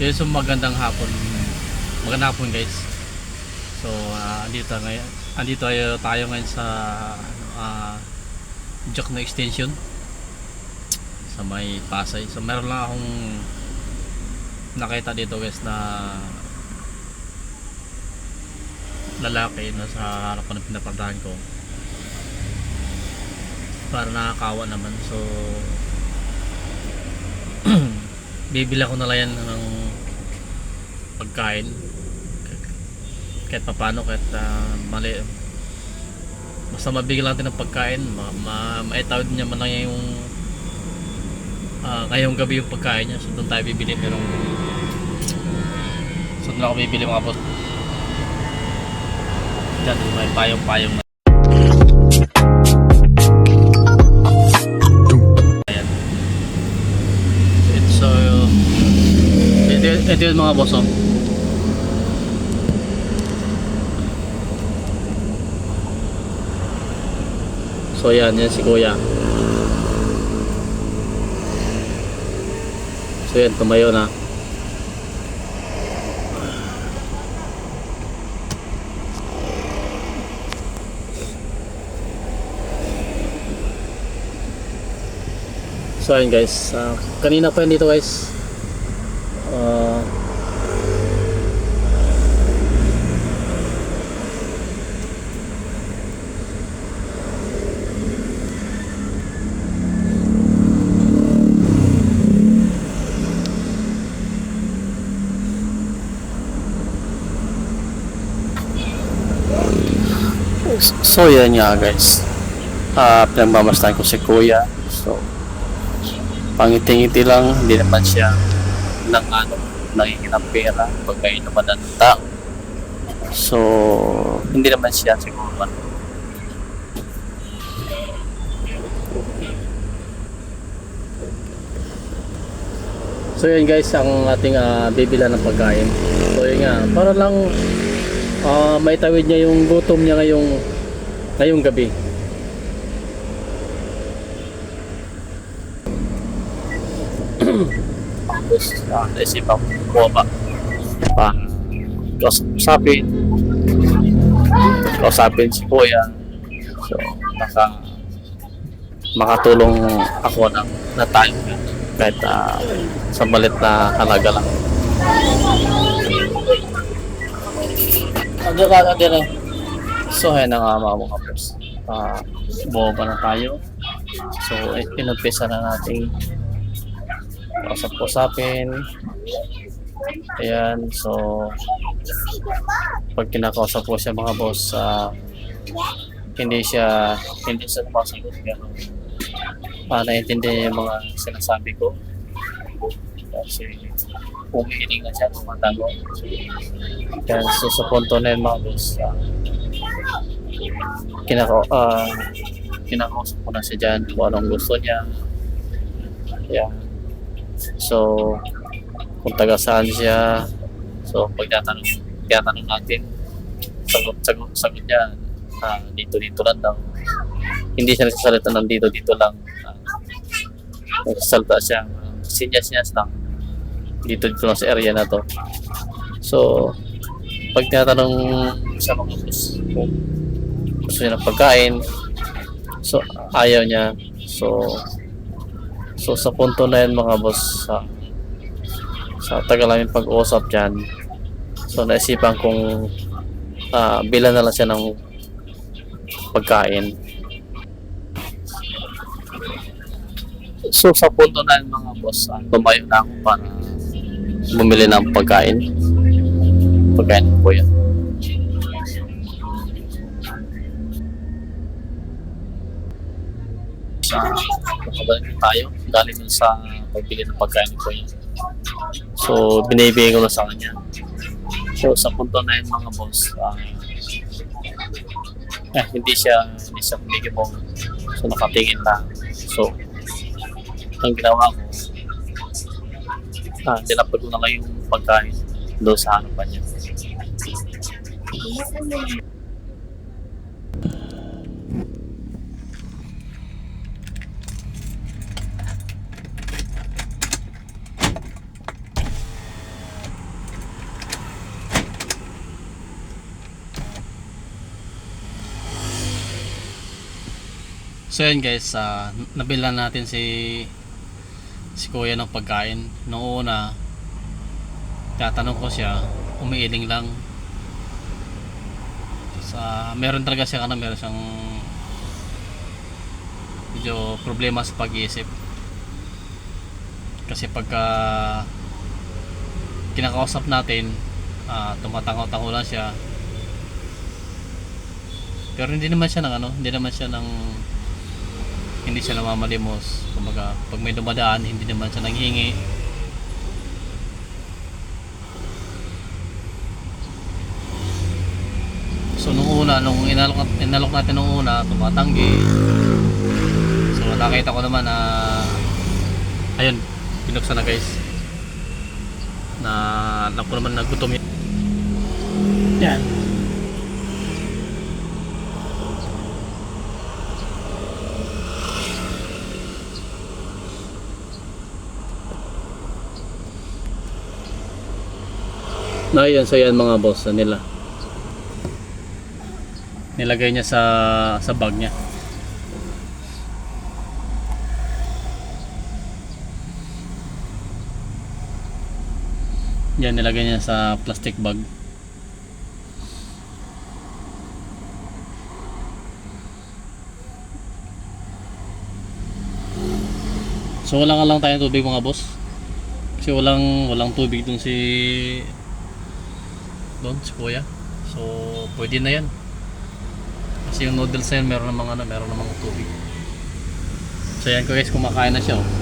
Yun so magandang hapon. Magandang hapon guys. So uh, andito ngayon, andito tayo, tayo ngayon sa uh, Joke na extension sa may Pasay. So meron lang akong nakita dito guys na lalaki na sa harap ko ng pinapardahan ko para nakakawa naman so bibila ko na lang yan ng pagkain. Kahit papano kahit uh, mali. Basta mabigyan natin ng pagkain. Ma, ma maitawid niya man lang yung uh, ngayong gabi yung pagkain niya. So doon tayo bibili. Merong so doon ako bibili mga boss? Dyan may payong-payong na. So ito, ito mga boss oh. So yan, yan si kuya. So yan, tumayo na. So ayun guys, Ah, kanina pa yan dito guys. Ah, So yan nga guys. Ah, pinagmamastan ko si Kuya. So pangiti-ngiti lang, hindi naman siya ng ano, nangingin ng pera pag may naman ng tao. So, hindi naman siya siguro ano. So yun guys, ang ating uh, bibila ng pagkain. So yun nga, para lang ah maitawid niya yung gutom niya ngayong ngayong gabi. Tapos, uh, naisip ako bumaba para kausapin kausapin si Kuya. So, naka makatulong ako ng na time kahit ah, sa malit na halaga lang. Ano ka din eh. So, ayun na nga mga mga boss. Uh, bumaba na tayo. So, in- inumpisa na natin usap-usapin. Ayan, so pag kinakausap ko siya mga boss, ah, hindi siya hindi siya sumasagot pero uh, naiintindihan niya yung mga sinasabi ko. Kasi umiiling na siya, tumatago. Kaya so, sa punto na yun mga boss, uh, kinaka, uh, kinakausap ko na siya dyan kung anong gusto niya. Ayan. So, kung taga saan siya. So, pag tatanong, tinatanong natin, sagot, sagot, sagot niya, ah, dito, dito lang daw. Hindi siya nagsasalita ng dito, dito lang. Ah, nagsasalita siya, uh, sinyas-sinyas lang. Dito, dito sa area na to. So, pag tinatanong sa mga kung gusto niya ng pagkain, so, ayaw niya. So, So sa punto na yun mga boss, sa, sa tagal namin pag-uusap dyan, so naisipan kong uh, bilan na lang siya ng pagkain. So sa punto na yun mga boss, uh, tumayo na ako para bumili ng pagkain. Pagkain po yan. sa nakabalik tayo galing dun sa pagbili ng pagkain ko yun. So, binibigay ko na sa kanya. So, sa punto na yun mga boss, ah, eh, hindi siya, hindi siya kumikibong. So, nakatingin lang. So, ang ginawa ko, ah, tinapad ko na lang yung pagkain doon sa ano pa niya. So yun guys, ah, uh, nabila natin si si kuya ng pagkain. Noong una, tatanong ko siya, umiiling lang. Sa meron talaga siya ano, meron siyang medyo problema sa pag-iisip. Kasi pagka kinakausap natin, ah tumatangaw-tango lang siya. Pero hindi naman siya ng ano, hindi naman siya ng hindi siya namamalimos. Kumbaga, pag may dumadaan, hindi naman siya nanghingi. So nung una, nung inalok, inalok natin nung una, tumatanggi. So nakita ko naman na ayun, binuksan na guys. Na ko naman nagutom yun. Yan. Na yan, so yan mga boss na nila. Nilagay niya sa sa bag niya. Yan, nilagay niya sa plastic bag. So wala ka lang tayong tubig mga boss. Kasi walang walang tubig dun si doon si kuya. So pwede na yan. Kasi yung noodles na yan meron namang ano, meron namang tubig. So yan ko guys, kumakain na siya. Oh.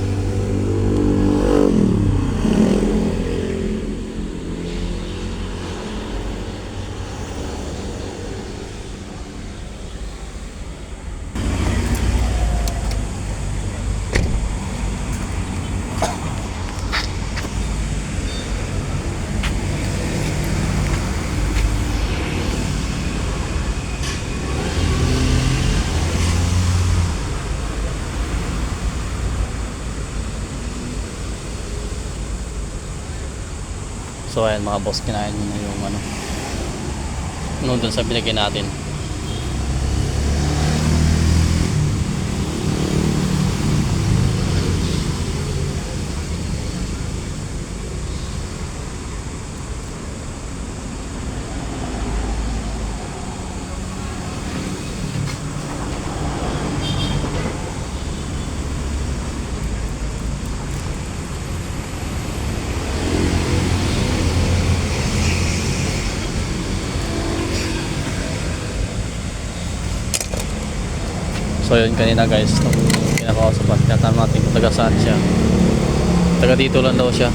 So ayan mga boss, kinain na yung ano noodles sa binigay natin. So yun kanina guys, nung kinakausap at natin kung taga saan siya. Taga dito lang daw siya.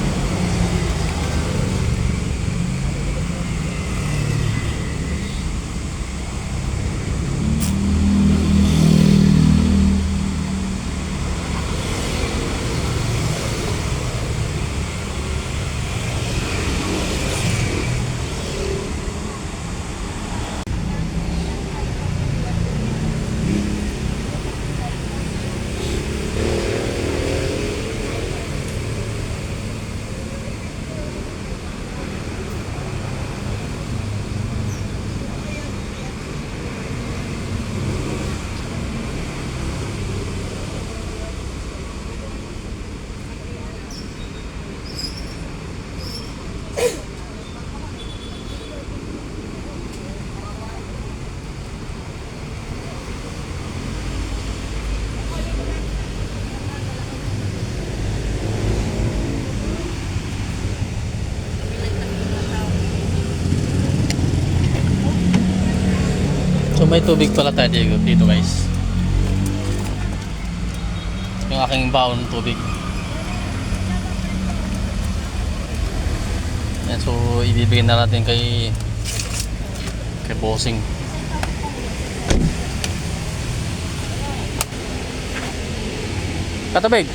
May tubig pala tayo dito, dito guys. Yung aking baon ng tubig. Yan, so ibibigay na natin kay kay bossing. Katabig.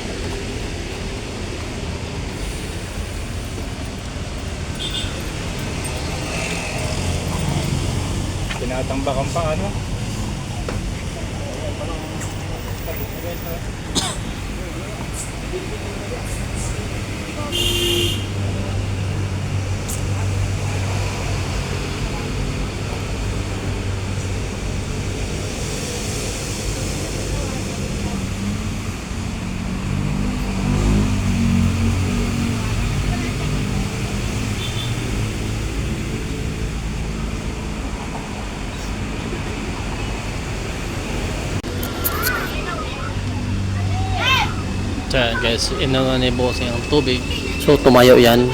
Tinatambakan pa ano? Guys, inangan ni bossing ang tubig. So tumayo yan.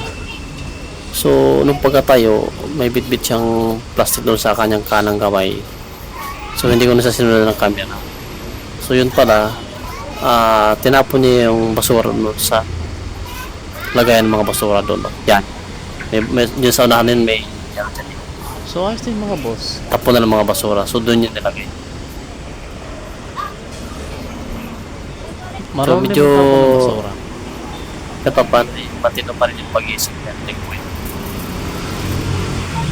So nung pagkatayo, may bitbit siyang plastic doon sa kanyang kanang kamay. So hindi ko na siya sinunod ng camera. So yun pala, ah tinapon niya yung basura doon sa lagayan ng mga basura doon. Yan. May, may, dyan sa unahan din may. So ayos din mga boss. tapon na ng mga basura. So doon yun nilagay. So, Marami medyo... medyo napapatay, matino pa rin yung pag-iisip niya. Like.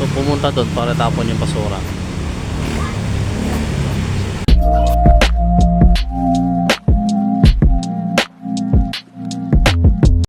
So pumunta doon para tapon yung basura.